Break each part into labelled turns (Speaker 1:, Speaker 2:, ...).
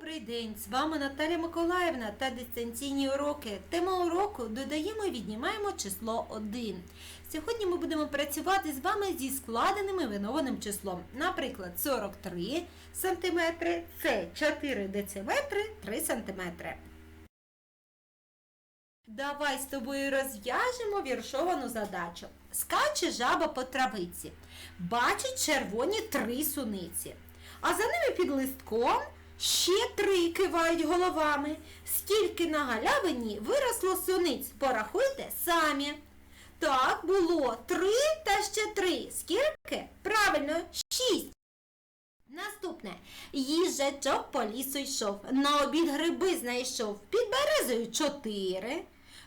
Speaker 1: Добрий день! З вами Наталя Миколаївна та дистанційні уроки. Тема уроку додаємо і віднімаємо число 1. Сьогодні ми будемо працювати з вами зі складеним і винованим числом. Наприклад, 43 см це 4 дециметри 3 см. Давай з тобою розв'яжемо віршовану задачу. Скаче жаба по травиці. Бачить червоні три суниці. А за ними під листком ще три кивають головами. Скільки на галявині виросло суниць, порахуйте самі. Так, було три та ще три. Скільки? Правильно, шість. Наступне. Їжачок по лісу йшов. На обід гриби знайшов. Під березою чотири.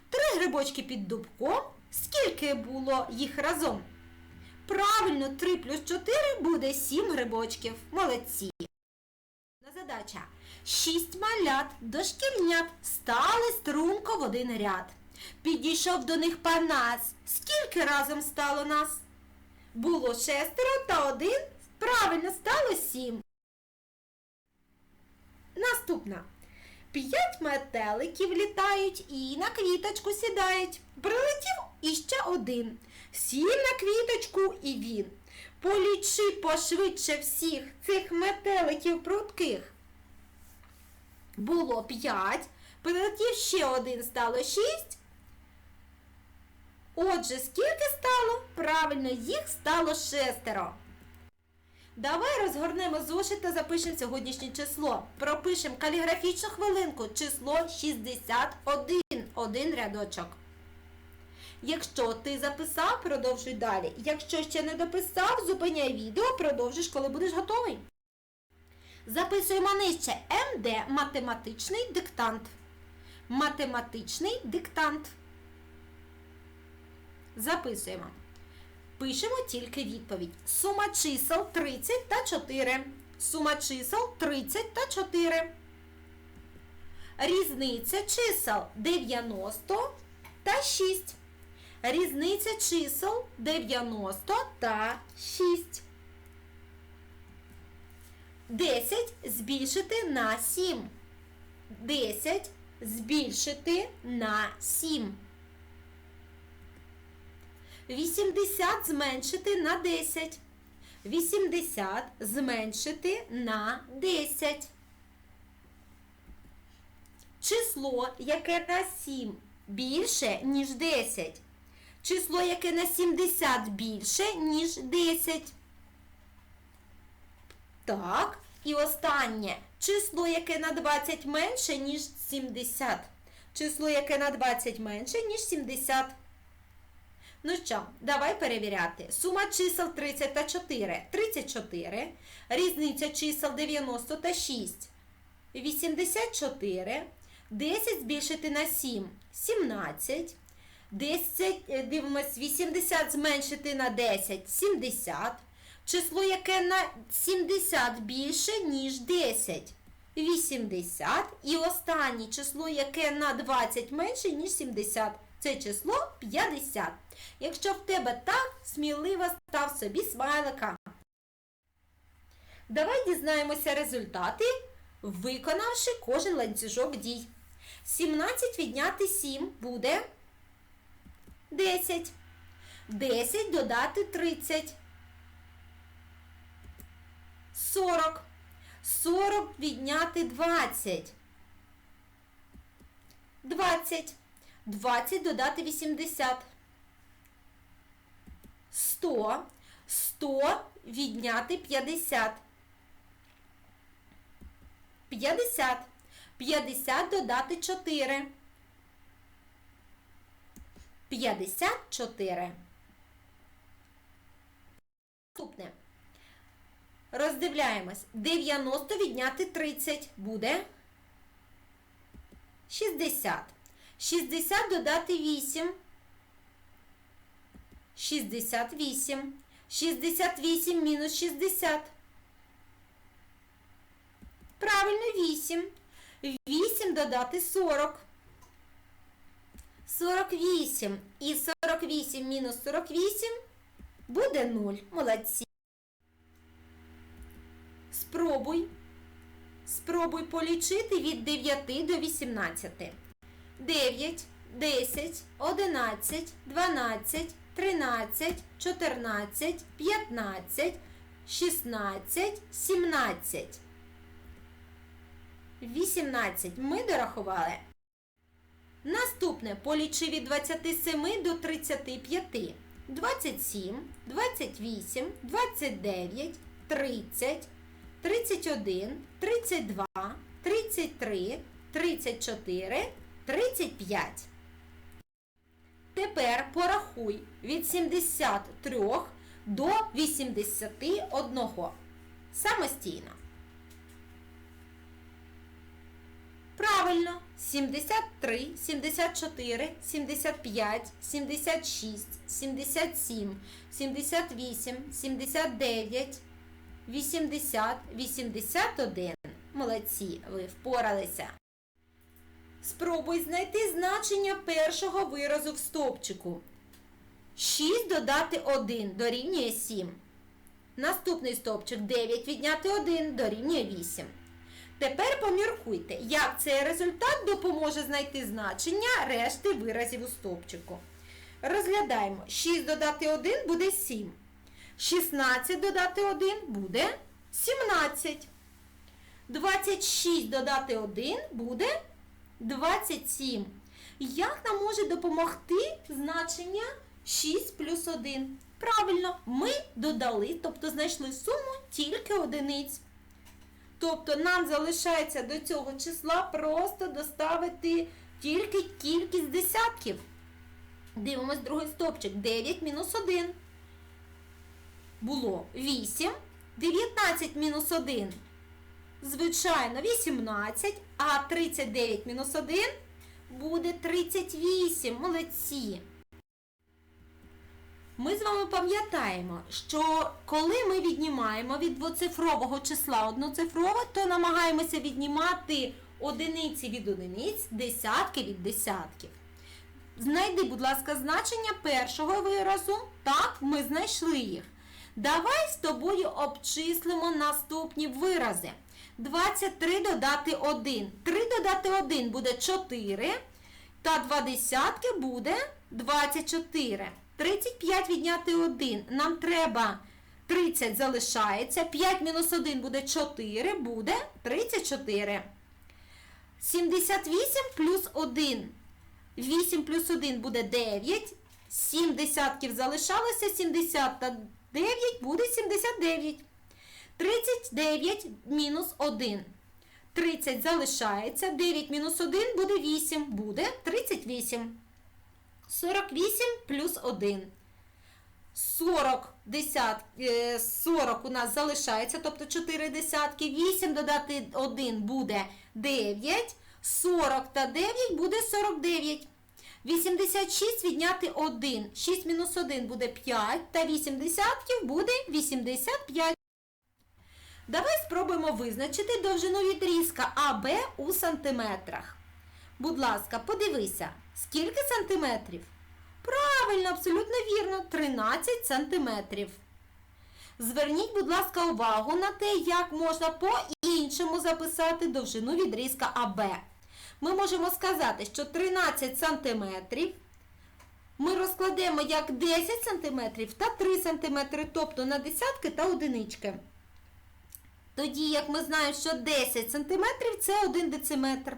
Speaker 1: Три грибочки під дубком. Скільки було їх разом? Правильно, 3 плюс 4 буде 7 грибочків. Молодці. Задача. Шість малят дошкільнят стали струнко в один ряд. Підійшов до них панас. Скільки разом стало нас? Було шестеро та один. Правильно, стало сім. Наступна. П'ять метеликів літають і на квіточку сідають. Прилетів іще один. Сів на квіточку і він. Полічи пошвидше всіх цих метеликів прудких. Було п'ять. Прилетів ще один, стало шість. Отже, скільки стало? Правильно, їх стало шестеро. Давай розгорнемо зошит та запишемо сьогоднішнє число. Пропишемо каліграфічну хвилинку число 61. Один рядочок. Якщо ти записав, продовжуй далі. Якщо ще не дописав, зупиняй відео, продовжиш, коли будеш готовий. Записуємо нижче МД математичний диктант. Математичний диктант. Записуємо. Пишемо тільки відповідь. Сума чисел 30 та 4. Сума чисел 30 та 4. Різниця чисел 90 та 6. Різниця чисел 90 та 6. 10 збільшити на 7. 10 збільшити на 7. 80 зменшити на 10. 80 зменшити на 10. Число, яке на 7 більше, ніж 10. Число, яке на 70 більше, ніж 10. Так. І останнє. Число, яке на 20 менше, ніж 70. Число, яке на 20 менше, ніж 70. Ну що, давай перевіряти. Сума чисел 30 та 4. 34. Різниця чисел 90 та 6. 84. 10 збільшити на 7. 17. 10, е, дивимось, 80 зменшити на 10. 70. Число, яке на 70 більше, ніж 10. 80. І останнє число, яке на 20 менше, ніж 70. Це число 50. Якщо в тебе так, сміливо став собі смайлика. Давай дізнаємося результати, виконавши кожен ланцюжок дій. 17 відняти 7 буде 10. 10 додати 30. 40. 40 відняти 20. 20. 20 додати 80. 100. 100 відняти 50. 50. 50 додати 4. 54. Наступне. Роздивляємось. 90 відняти 30 буде 60. 60 додати 8. 68. 68 мінус 60. Правильно, 8. 8 додати 40. 48. І 48 мінус 48 буде 0. Молодці. Спробуй Спробуй полічити від 9 до 18. 9, 10, 11, 12, 13, 14, 15, 16, 17. 18 ми дорахували. Наступне полічи від 27 до 35. 27, 28, 29, 30, 31, 32, 33, 34, 35. Тепер порахуй від 73 до 81 самостійно. Правильно. 73, 74, 75, 76, 77, 78, 79, 80, 81. Молодці, ви впоралися. Спробуй знайти значення першого виразу в стовпчику. 6 додати 1 дорівнює 7. Наступний стовпчик 9 відняти 1 дорівнює 8. Тепер поміркуйте, як цей результат допоможе знайти значення решти виразів у стовпчику. Розглядаємо. 6 додати 1 буде 7. 16 додати 1 буде 17. 26 додати 1 буде 27. Як нам може допомогти значення 6 плюс 1? Правильно, ми додали, тобто знайшли суму тільки одиниць. Тобто нам залишається до цього числа просто доставити тільки кількість десятків. Дивимось другий стопчик. 9 мінус 1. Було 8. 19 мінус 1. Звичайно, 18. А 39 мінус 1 буде 38. Молодці. Ми з вами пам'ятаємо, що коли ми віднімаємо від двоцифрового числа одноцифрове, то намагаємося віднімати одиниці від одиниць, десятки від десятків. Знайди, будь ласка, значення першого виразу. Так, ми знайшли їх. Давай з тобою обчислимо наступні вирази. 23 додати 1. 3 додати 1 буде 4. Та 2 десятки буде 24. 35 відняти 1. Нам треба 30 залишається. 5 мінус 1 буде 4, буде 34. 78 плюс 1. 8 плюс 1 буде 9. 7 десятків залишалося. 79 буде 79. 39 мінус 1. 30 залишається. 9 мінус 1 буде 8. Буде 38. 48 плюс 1. 40 десят, 40 у нас залишається, тобто 4 десятки. 8 додати 1 буде 9. 40 та 9 буде 49. 86 відняти 1. 6 мінус 1 буде 5. Та 8 десятків буде 85. Давай спробуємо визначити довжину відрізка АБ у сантиметрах. Будь ласка, подивися, скільки сантиметрів? Правильно, абсолютно вірно, 13 сантиметрів. Зверніть, будь ласка, увагу на те, як можна по-іншому записати довжину відрізка АБ. Ми можемо сказати, що 13 сантиметрів ми розкладемо як 10 сантиметрів та 3 сантиметри, тобто на десятки та одинички. Тоді, як ми знаємо, що 10 см це 1 дециметр.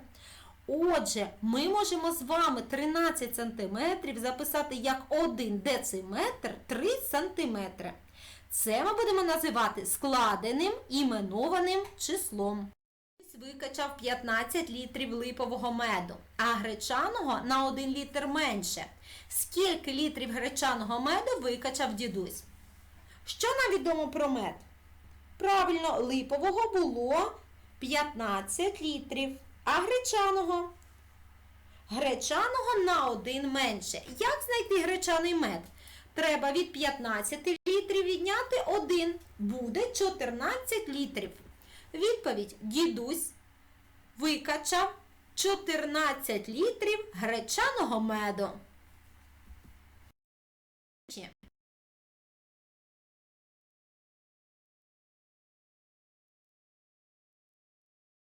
Speaker 1: Отже, ми можемо з вами 13 см записати як 1 дециметр 3 см. Це ми будемо називати складеним іменованим числом. Викачав 15 літрів липового меду, а гречаного на 1 літр менше. Скільки літрів гречаного меду викачав дідусь? Що нам відомо про мед? Правильно, липового було 15 літрів, а гречаного? Гречаного на один менше. Як знайти гречаний мед? Треба від 15 літрів відняти 1. Буде 14 літрів. Відповідь дідусь викачав 14 літрів гречаного меду.